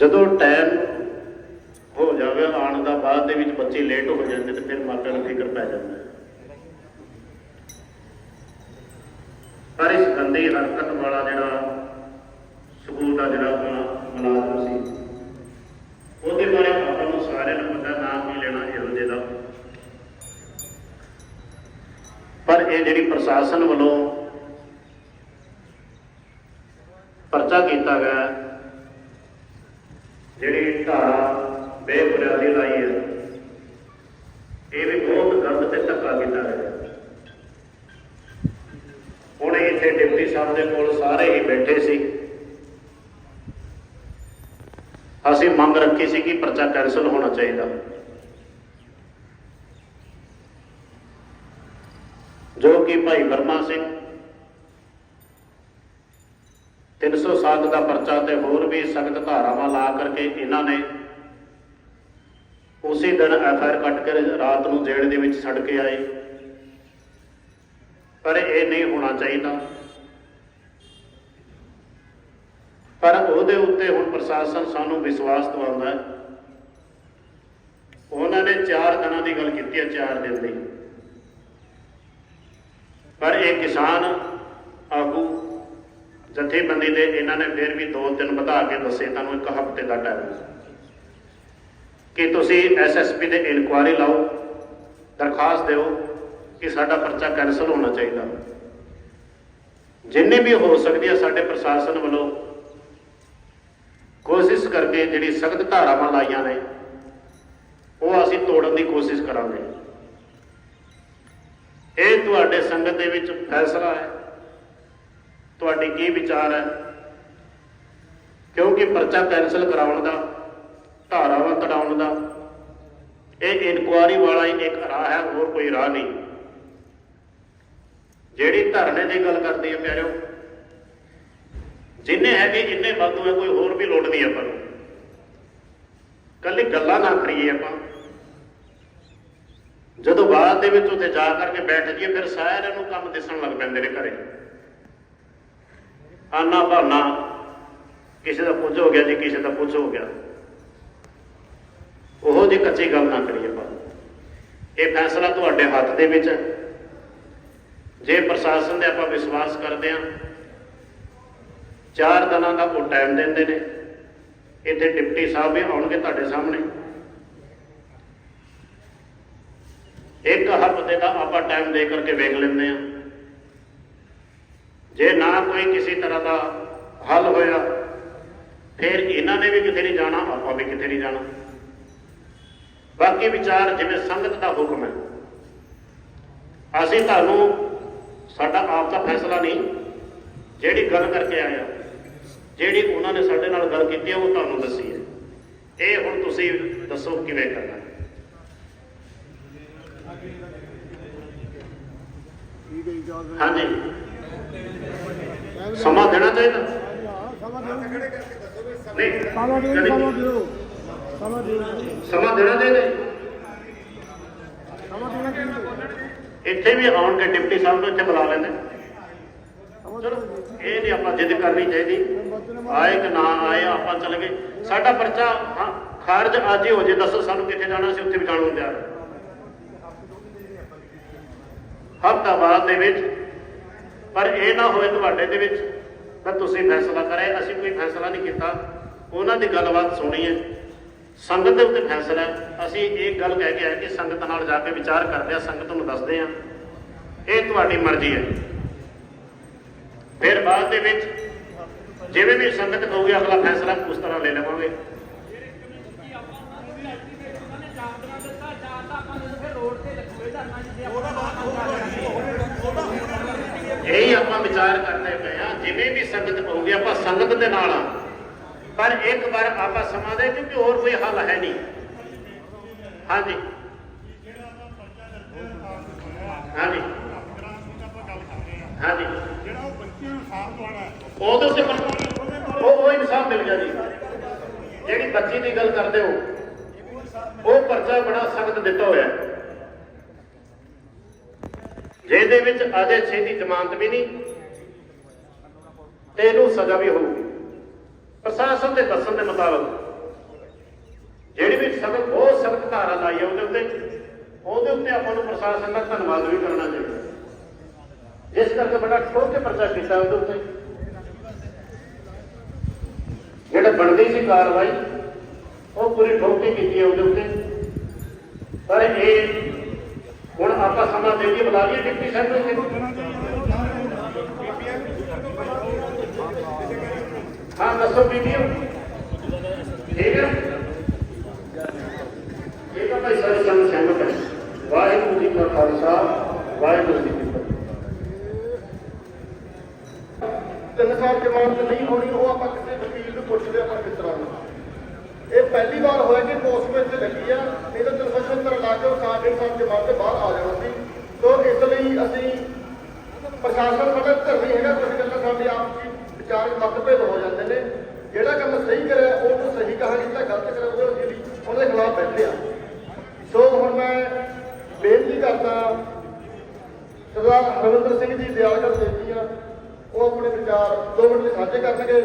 ਜਦੋਂ ਟਾਈਮ ਹੋ ਜਾਵੇ, ਆਉਣ ਦਾ ਬਾਅਦ ਦੇ ਵਿੱਚ ਬੱਚੇ ਲੇਟ ਹੋ ਜਾਂਦੇ ਤੇ ਫਿਰ ਮਾਪਿਆਂ ਨੂੰ ਫਿਕਰ ਪੈ ਜਾਂਦਾ। ਪਰ ਇਸ ਗੰਦੀ ਹਰਕਤ ਵਾਲਾ ਜਿਹੜਾ ਸਕੂਲ ਦਾ ਜਿਹੜਾ ਆਪਣਾ ਮੁਲਾਜ਼ਮ ਸੀ, ਉਹਦੇ ਬਾਰੇ ਆਪਾਂ ਨੂੰ ਸਾਰਿਆਂ ਨੂੰ ਪਤਾ ਨਾਮ ਨਹੀਂ ਲੈਣਾ ਇਹੋ ਜਿਹੇ ਦਾ। ਪਰ ਇਹ ਜਿਹੜੀ ਪ੍ਰਸ਼ਾਸਨ ਵੱਲੋਂ ਪਰਚਾ ਕੀਤਾ ਗਿਆ ਜਿਹੜੀ ਧਾਰਾ ਬੇਬੁਨਿਆਦੀ ਲਾਈ ਹੈ, ਇਹ ਵੀ ਬਹੁਤ ਗਲਤ ਤੇ ਧੱਕਾ ਕੀਤਾ ਗਿਆ ਹੁਣ ਇੱਥੇ ਡਿਪਟੀ ਸਾਹਿਬ ਦੇ ਕੋਲ ਸਾਰੇ ਹੀ ਬੈਠੇ ਸੀ। ਅਸੀਂ ਮੰਗ ਰੱਖੀ ਸੀ ਕਿ ਪਰਚਾ ਕੈਂਸਲ ਹੋਣਾ ਚਾਹੀਦਾ। ਜੋ ਕਿ ਭਾਈ ਵਰਮਾ ਸਿੰਘ 307 ਦਾ ਪਰਚਾ ਤੇ ਹੋਰ ਵੀ ਸਖਤ ਧਾਰਾਵਾਂ ਲਾ ਕਰਕੇ ਇਹਨਾਂ ਨੇ ਉਸੇ ਦਿਨ ਐਫ ਆਰ ਕੱਟ ਕੇ ਰਾਤ ਨੂੰ ਜੇਲ੍ਹ ਦੇ ਵਿੱਚ ਛੱਡ ਕੇ ਆਏ। ਪਰ ਇਹ ਨਹੀਂ ਹੋਣਾ ਚਾਹੀਦਾ। ਪਰ ਉਹਦੇ ਉੱਤੇ ਹੁਣ ਪ੍ਰਸ਼ਾਸਨ ਸਾਨੂੰ ਵਿਸ਼ਵਾਸ ਦਿਵਾਉਂਦਾ ਉਹਨਾਂ ਨੇ 4 ਦਿਨਾਂ ਦੀ ਗੱਲ ਕੀਤੀ ਹੈ 4 ਦਿਨ ਦੀ। ਪਰ ਇਹ ਕਿਸਾਨ ਆਗੂ ਜਥੇਬੰਦੀ ਦੇ ਇਹਨਾਂ ਨੇ ਫਿਰ ਵੀ ਦੋ ਦਿਨ ਵਧਾ ਕੇ ਦੱਸੇ, ਤੁਹਾਨੂੰ ਇੱਕ ਹਫ਼ਤੇ ਦਾ ਟਾਈਮ ਕਿ ਤੁਸੀਂ ਐਸਐਸਪੀ ਦੇ ਇਨਕੁਆਇਰੀ ਲਾਓ, ਦਰਖਾਸਤ ਦਿਓ ਕਿ ਸਾਡਾ ਪਰਚਾ ਕੈਂਸਲ ਹੋਣਾ ਚਾਹੀਦਾ। ਜਿੰਨੇ ਵੀ ਹੋ ਸਕਦੀ ਹੈ ਸਾਡੇ ਪ੍ਰਸ਼ਾਸਨ ਵੱਲੋਂ ਕੋਸ਼ਿਸ਼ ਕਰਕੇ ਜਿਹੜੀ ਸਖਤ ਧਾਰਾਵਾਂ ਲਾਈਆਂ ਨੇ, ਉਹ ਅਸੀਂ ਤੋੜਨ ਦੀ ਕੋਸ਼ਿਸ਼ ਕਰਾਂਗੇ। ਇਹ ਤੁਹਾਡੇ ਸੰਗਤ ਦੇ ਵਿੱਚ ਫੈਸਲਾ ਹੈ। ਤੁਹਾਡੀ ਕੀ ਵਿਚਾਰ ਹੈ? ਕਿਉਂਕਿ ਪਰਚਾ ਕੈਂਸਲ ਕਰਾਉਣ ਦਾ, ਧਾਰਾਵਾਂ ਕਢਾਉਣ ਦਾ, ਇਹ ਇਨਕੁਆਰੀ ਵਾਲਾ ਹੀ ਇੱਕ ਰਾਹ ਹੈ, ਹੋਰ ਕੋਈ ਰਾਹ ਨਹੀਂ। ਜਿਹੜੀ ਧਰਨੇ ਦੀ ਗੱਲ ਕਰਦੀ ਹੈ ਪਿਆਰਿਓ, ਜਿੰਨੇ ਹੈਗੇ ਇੰਨੇ ਵਾਧੂ ਹੈ, ਕੋਈ ਹੋਰ ਵੀ ਲੋੜ ਨਹੀਂ ਆਪਾਂ ਨੂੰ। ਕੱਲੀ ਗੱਲਾਂ ਨਾ ਕਰੀਏ ਆਪਾਂ। ਜਦੋਂ ਬਾਅਦ ਦੇ ਵਿੱਚ ਉੱਥੇ ਜਾ ਕਰਕੇ ਬੈਠ ਜਾਈਏ, ਫਿਰ ਸਾਰਿਆਂ ਨੂੰ ਕੰਮ ਦਿਸਣ ਲੱਗ ਪੈਂਦੇ ਨੇ ਘਰੇ। ਆਨਾ ਬਹਾਨਾ ਕਿਸੇ ਦਾ ਕੁਝ ਹੋ ਗਿਆ ਜੀ, ਕਿਸੇ ਦਾ ਪੁੱਛ ਹੋ ਗਿਆ। ਉਹੋ ਜਿਹੀ ਕੱਚੀ ਗੱਲ ਨਾ ਕਰੀਏ ਆਪਾਂ। ਇਹ ਫੈਸਲਾ ਤੁਹਾਡੇ ਹੱਥ ਦੇ ਵਿੱਚ ਹੈ। ਜੇ ਪ੍ਰਸ਼ਾਸਨ ਦੇ ਆਪਾਂ ਵਿਸ਼ਵਾਸ ਕਰਦੇ ਹਾਂ, ਚਾਰ ਦਿਨਾਂ ਦਾ ਉਹ ਟਾਈਮ ਦਿੰਦੇ ਨੇ। ਇੱਥੇ ਡਿਪਟੀ ਸਾਹਿਬ ਵੀ ਆਉਣਗੇ ਤੁਹਾਡੇ ਸਾਹਮਣੇ। ਇੱਕ ਹਫ਼ਤੇ ਦਾ ਆਪਾਂ ਟਾਈਮ ਦੇ ਕਰਕੇ ਵੇਖ ਲੈਂਦੇ ਆ ਜੇ ਨਾ ਕੋਈ ਕਿਸੇ ਤਰ੍ਹਾਂ ਦਾ ਹੱਲ ਹੋਇਆ ਫਿਰ ਇਹਨਾਂ ਨੇ ਵੀ ਕਿਤੇ ਨਹੀਂ ਜਾਣਾ ਆਪਾਂ ਵੀ ਕਿਤੇ ਨਹੀਂ ਜਾਣਾ। ਬਾਕੀ ਵਿਚਾਰ ਜਿਵੇਂ ਸੰਗਤ ਦਾ ਹੁਕਮ ਹੈ। ਅਸੀਂ ਤੁਹਾਨੂੰ ਸਾਡਾ ਆਪ ਦਾ ਫੈਸਲਾ ਨਹੀਂ ਜਿਹੜੀ ਗੱਲ ਕਰਕੇ ਆਏ ਆ ਜਿਹੜੀ ਉਹਨਾਂ ਨੇ ਸਾਡੇ ਨਾਲ ਗੱਲ ਕੀਤੀ ਹੈ ਉਹ ਤੁਹਾਨੂੰ ਦੱਸੀ ਹੈ। ਇਹ ਹੁਣ ਤੁਸੀਂ ਦੱਸੋ ਕਿਵੇਂ ਕਰਨਾ ਹੈ। ਹਾਂਜੀ। ਸਮਾਂ ਦੇਣਾ ਚਾਹੀਦਾ? ਨਹੀਂ। ਸਮਾਂ ਦਿਓ ਕਦੇ- ਸਮਾਂ ਦਿਓ। ਸਮਾਂ ਦਿਓ। ਸਮਾਂ ਦੇਣਾ ਚਾਹੀਦਾ। ਸਮਾਂ ਦੇਣਾ ਚਾਹੀਦਾ। ਇੱਥੇ ਵੀ ਆਉਣਗੇ ਡਿਪਟੀ ਸਾਹਿਬ ਨੂੰ ਇੱਥੇ ਬੁਲਾ ਲੈਂਦੇ। ਚਲੋ ਇਹ ਨਹੀਂ ਆਪਾਂ ਜਿੱਦ ਕਰਨੀ ਚਾਹੀਦੀ। ਆਏ ਕਿ ਨਾ ਆਏ ਆਪਾਂ ਚੱਲ ਗਏ। ਸਾਡਾ ਪਰਚਾ ਖਾਰਜ ਅੱਜ ਹੀ ਹੋ ਜੇ ਦੱਸੋ ਸਾਨੂੰ ਕਿੱਥੇ ਜਾਣਾ ਸੀ ਉੱਥੇ ਵੀ ਜਾਣ ਨੂੰ ਤਿਆਰ। ਹਫ਼ਤਾ ਬਾਅਦ ਦੇ ਵਿੱਚ ਪਰ ਇਹ ਨਾ ਹੋਵੇ ਤੁਹਾਡੇ ਦੇ ਵਿੱਚ ਤਾਂ ਤੁਸੀਂ ਫੈਸਲਾ ਕਰੇ। ਅਸੀਂ ਕੋਈ ਫੈਸਲਾ ਨਹੀਂ ਕੀਤਾ। ਉਹਨਾਂ ਦੀ ਗੱਲਬਾਤ ਸੁਣੀ ਹੈ। ਸੰਗਤ ਦੇ ਉੱਤੇ ਫੈਸਲਾ ਅਸੀਂ ਇਹ ਗੱਲ ਕਹਿ ਕੇ ਆਏ ਕਿ ਸੰਗਤ ਨਾਲ ਜਾ ਕੇ ਵਿਚਾਰ ਕਰਦੇ ਆ। ਸੰਗਤ ਨੂੰ ਦੱਸਦੇ ਆ। ਇਹ ਤੁਹਾਡੀ ਮਰਜ਼ੀ ਹੈ। ਫਿਰ ਬਾਅਦ ਦੇ ਵਿੱਚ ਜਿਵੇਂ ਵੀ ਸੰਗਤ ਕਹੂਗੀ, ਅਗਲਾ ਫੈਸਲਾ ਉਸ ਤਰ੍ਹਾਂ ਲੈ ਲਵਾਂਗੇ। ਇਹੀ ਆਪਾਂ ਵਿਚਾਰ ਕਰਦੇ ਪਏ ਆ, ਜਿਵੇਂ ਵੀ ਸੰਗਤ ਕਹੂਗੀ ਆਪਾਂ ਸੰਗਤ ਦੇ ਨਾਲ ਆ। ਪਰ ਇੱਕ ਵਾਰ ਆਪਾਂ ਸਮਾਂ ਕਿਉਂਕਿ ਹੋਰ ਕੋਈ ਹੱਲ ਹੈ ਨਹੀਂ। ਹਾਂਜੀ। ਹਾਂਜੀ। ਹਾਂਜੀ। ਜਿਹੜਾ ਉਹ ਬੱਚਿਆਂ ਨੂੰ ਸਾਫ਼ ਦਵਾਣਾ ਉਹਦੇ ਉੱਤੇ ਉਹ ਉਹ ਇਨਸਾਫ ਮਿਲ ਗਿਆ ਜੀ। ਜਿਹੜੀ ਬੱਚੀ ਦੀ ਗੱਲ ਕਰਦੇ ਹੋ, ਉਹ ਪਰਚਾ ਬੜਾ ਸਖਤ ਦਿੱਤਾ ਹੋਇਆ ਹੈ। ਜਿਹਦੇ ਵਿੱਚ ਅਜੇ ਛੇਤੀ ਜ਼ਮਾਨਤ ਵੀ ਨਹੀਂ ਤੇ ਇਹਨੂੰ ਸਜ਼ਾ ਵੀ ਹੋਊਗੀ। ਪ੍ਰਸ਼ਾਸਨ ਦੇ ਦੱਸਣ ਦੇ ਮੁਤਾਬਕ ਜਿਹੜੀ ਵੀ ਸਖਤ ਬਹੁਤ ਸਖਤ ਧਾਰਾ ਲਾਈ ਹੈ ਉਹਦੇ ਉੱਤੇ ਉਹਦੇ ਉੱਤੇ ਆਪਾਂ ਨੂੰ ਪ੍ਰਸ਼ਾਸਨ ਦਾ ਧੰਨਵਾਦ ਵੀ ਕਰਨਾ ਚਾਹੀਦਾ। ਇਸ ਕਰਕੇ ਬੜਾ ਠੋਕ ਕੇ ਪਰਚਾ ਕੀਤਾ ਉਹਦੇ ਉੱਤੇ। ਜਿਹੜਾ ਬਣਦੀ ਸੀ ਕਾਰਵਾਈ, ਉਹ ਪੂਰੀ ਠੋਕ ਕੇ ਕੀਤੀ ਹੈ ਉਹਦੇ ਉੱਤੇ। ਪਰ ਇਹ ਹੁਣ ਆਪਾਂ ਸਮਾਂ ਦੇ ਕੇ ਬੁਲਾ ਲਈਏ ਡਿਪਟੀ ਸੈਕਟਰੀ ਨੂੰ। ਹਾਂ, ਦੱਸੋ ਬੀਬੀਓ ਠੀਕ ਹੈ? ਇਹ ਤਾਂ ਭਾਈ ਸਾਰੇ ਸੰਗ ਸਹਿਮਤ ਹੈ। ਵਾਹਿਗੁਰੂ ਜੀ ਕਾ ਖਾਲਸਾ, ਵਾਹਿਗੁਰੂ ਜੀ ਕੀ ਫਤਿਹ। ਤਿੰਨ ਸਾਲ ਜ਼ਮਾਨਤ ਨਹੀਂ ਹੋਣੀ, ਉਹ ਆਪਾਂ ਕਿਸੇ ਵਕੀਲ ਨੂੰ ਪੁੱਛਦੇ ਆਪਾਂ ਕਿਸ ਤਰ੍ਹਾਂ ਇਹ ਪਹਿਲੀ ਵਾਰ ਹੋਇਆ ਕਿ ਪੋਸਟਮੈਂਟ ਤੇ ਲੱਗੀ ਆ ਨਹੀਂ ਤਾਂ 370 ਲਾ ਕੇ ਉਹ ਸਾਲ ਡੇਢ ਸਾਲ ਜ਼ਮਾਨਤ ਤੇ ਬਾਹਰ ਆ ਜਾਣਾ ਸੀ ਤੋਂ ਇਸ ਲਈ ਅਸੀਂ ਪ੍ਰਸ਼ਾਸਨ ਸਾਡਾ ਧਿਰ ਹੈਗਾ ਕੁਝ ਗੱਲਾਂ ਸਾਡੇ ਆਪ ਵਿਚਾਰ ਮਤਭੇਦ ਹੋ ਜਾਂਦੇ ਨੇ। ਜਿਹੜਾ ਕੰਮ ਸਹੀ ਕਰਿਆ, ਉਹਨੂੰ ਸਹੀ ਕਹਾ ਜਿਹੜਾ ਗਲਤ ਕਰਿਆ ਉਹ ਅਸੀਂ ਉਹਦੇ ਖਿਲਾਫ ਬੈਠੇ ਆ ਸੋ ਹੁਣ ਮੈਂ ਬੇਨਤੀ ਕਰਦਾ, ਸਰਦਾਰ ਹਰਵਿੰਦਰ ਸਿੰਘ ਜੀ ਦਿਆਲਗੜ੍ਹ ਬੇਨਤੀ ਆ। ਉਹ ਆਪਣੇ ਵਿਚਾਰ ਦੋ ਮਿੰਟ ਲਈ ਸਾਂਝੇ ਕਰਨਗੇ।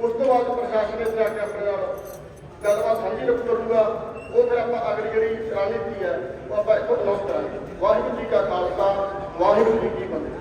ਉਸ ਤੋਂ ਬਾਅਦ ਪ੍ਰਸ਼ਾਸਨ ਇੱਥੇ ਆ ਕੇ ਆਪਣੇ ਨਾਲ ਗੱਲਬਾਤ ਸਾਂਝੀ ਰੱਖ ਕਰੂਗਾ। ਉਹ ਫਿਰ ਆਪਾਂ ਅਗਲੀ ਜਿਹੜੀ ਰਣਨੀਤੀ ਹੈ, ਉਹ ਆਪਾਂ ਇੱਥੋਂ ਅਨਾਉਂਸ ਕਰਾਂਗੇ ਵਾਹਿਗੁਰੂ ਜੀ ਕਾ ਖਾਲਸਾ, ਵਾਹਿਗੁਰੂ ਜੀ ਕੀ ਫਤਿਹ।